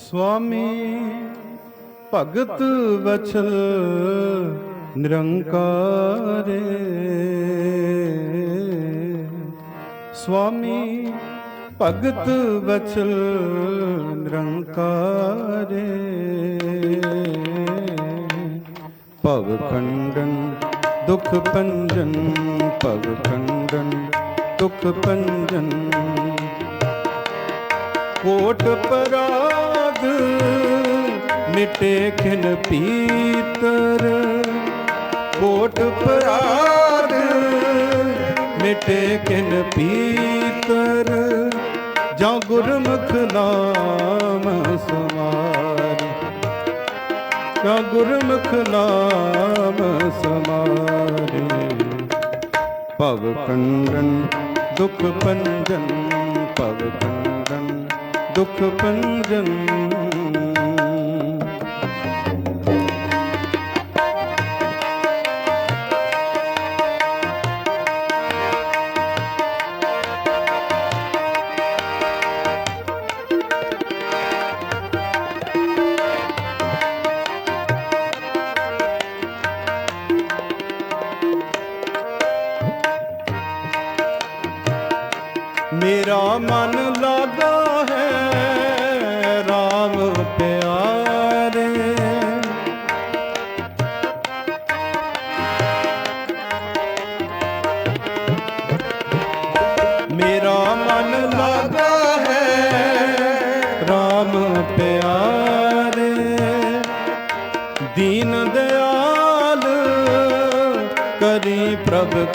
ਸੁਆਮੀ ਭਗਤ ਵਚਲ ਨਿਰੰਕਾਰੇ। ਸੁਆਮੀ ਭਗਤ ਵਚਲ ਨਿਰੰਕਾਰੇ। ਭਵ ਖੰਡਨ, ਦੁਖ ਪੰਜਨ ਭਵ ਖੰਡਨ, ਦੁਖ ਪੰਜਨ ਕੋਟ ਪਰਾਗ ਮਿਟੇ ਖਿਨ ਪੀਤਰ। ਕੋਟ ਪਰਾਗ ਮਿਟੇ ਖਿਨ ਪੀਤਰ। ਜਾਂ ਗੁਰਮੁਖ ਨਾਮ ਸਮਾਰੀ ਜਾਂ ਗੁਰਮੁਖ ਨਾਮ ਸਮਾਰੀ ਭਵ ਖੰਡਨ ਦੁਖ ਪੰਜਨ ਭਵ ਖੰਡਨ ਦੁਖ ਪੰਜਨ ਮੇਰਾ ਮਨ ਲਾਗਾ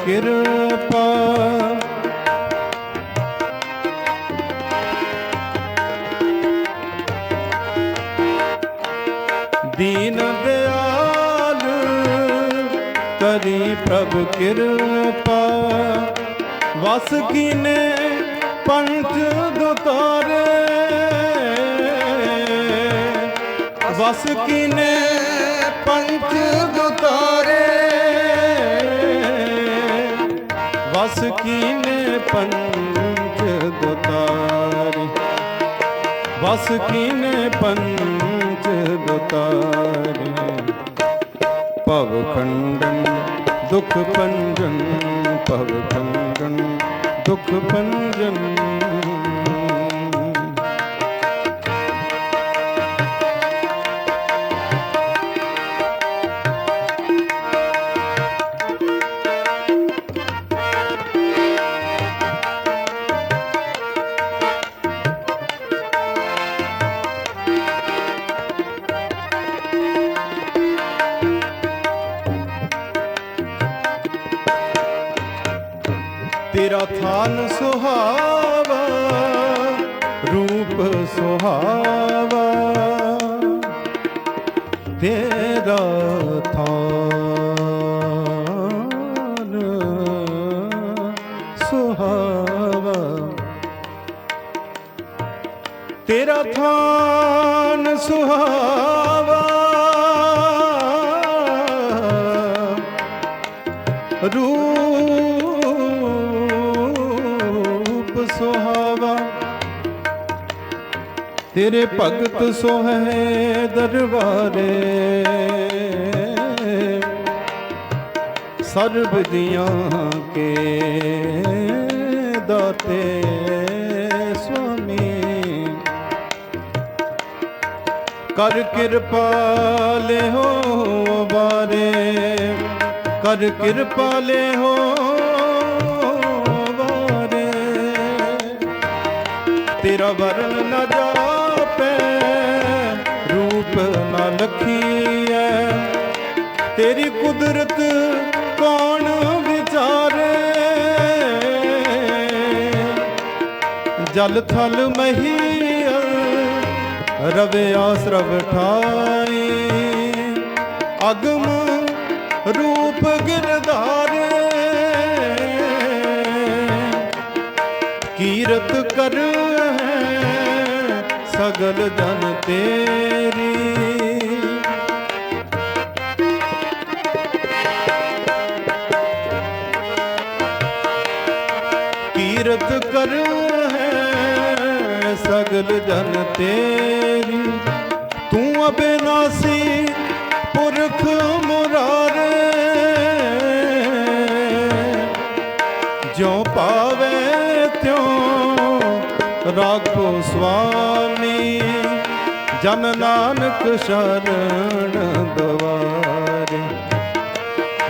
ਕਿਰਪਾ। ਦੀਨ ਦਿਆਲ ਕਰੀ ਪ੍ਰਭ ਕਿਰਪਾ। ਵਸ ਕੀਨੇ ਪੰਚ ਦੁਤਾਰੇ। ਵਸ ਕੀਨੇ ਕੀਨੇ ਪੰਚ ਦੁਤਾਰੇ ਵਸ ਕੀਨੇ ਪੰਚ ਦੁਤਾਰੇ ਭਵ ਖੰਡਨ, ਦੁਖ ਪੰਜਨ ਭਵ ਖੰਡਨ, ਦੁਖ ਪੰਜਨ ਤੇਰਾ ਥਾਨ ਸੁਹਾਵਾ ਰੂਪ ਸੁਹਾਵਾ। ਤੇਰਾ ਥਾਨ ਸੁਹਾਵਾ। ਤੇਰਾ ਥਾਨ ਸੁਹਾਵਾ ਰੂਪ ਸੁਹਾਵਾ। ਤੇਰੇ ਭਗਤ ਸੋਹੇ ਦਰਬਾਰੇ। ਸਰਬ ਦੀਆਂ ਕੇ ਦਾਤੇ ਸੁਆਮੀ। ਕਰ ਕਿਰਪਾ ਲਿਹੋ ਬਾਰੇ। ਕਰ ਕਿਰਪਾ ਲਿਹੋ ਤੇਰਾ ਵਰਨ ਨ ਜਾਪੈ, ਰੂਪ ਨਾ ਲਖੀਐ। ਤੇਰੀ ਕੁਦਰਤ ਕੌਣ ਵਿਚਾਰੇ? ਜਲ ਥਲ ਮਹੀਲ ਰਵੇ ਆਸਰਵ ਠਾਈ। ਅਗਮ ਰੂਪ ਗਿਰਧਾਰੇ। ਕੀਰਤ ਕਰ ਸਗਲ ਜਨ ਤੇਰੀ। ਕੀਰਤ ਕਰ ਹੈ ਸਗਲ ਜਨ ਤੇਰੀ। ਤੂੰ ਅਬਿਨਾਸੀ ਪੁਰਖ ਸੁਆਮੀ ਜਨ ਨਾਨਕ ਸ਼ਰਨ ਦਵਾਰੇ।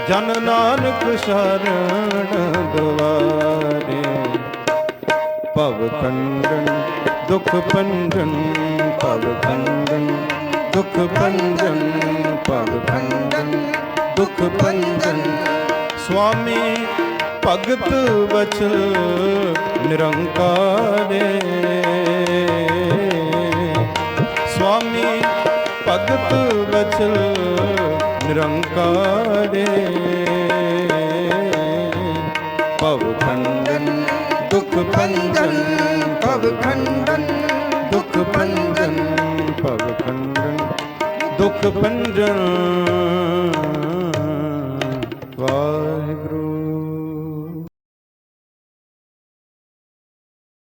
ਜਨ ਨਾਨਕ ਸ਼ਰਨ ਦਵਾਰੇ। ਭਵ ਖੰਡਨ, ਦੁਖ ਭੰਜਨ ਭਵ ਖੰਡਨ, ਦੁਖ ਭੰਜਨ ਭਵ ਖੰਡਨ, ਦੁਖ ਭੰਜਨ ਸੁਆਮੀ ਭਗਤ ਬਚਨ ਨਿਰੰਕਾਰੇ। ਭਗਤ ਬਚਨ ਨਿਰੰਕਾਰੇ। ਭਵ ਖੰਡਨ ਦੁਖ ਭੰਜਨ। ਭਵ ਖੰਡਨ ਦੁਖ ਭੰਜਨ। ਭਵ ਖੰਡਨ ਦੁਖ ਭੰਜਨ।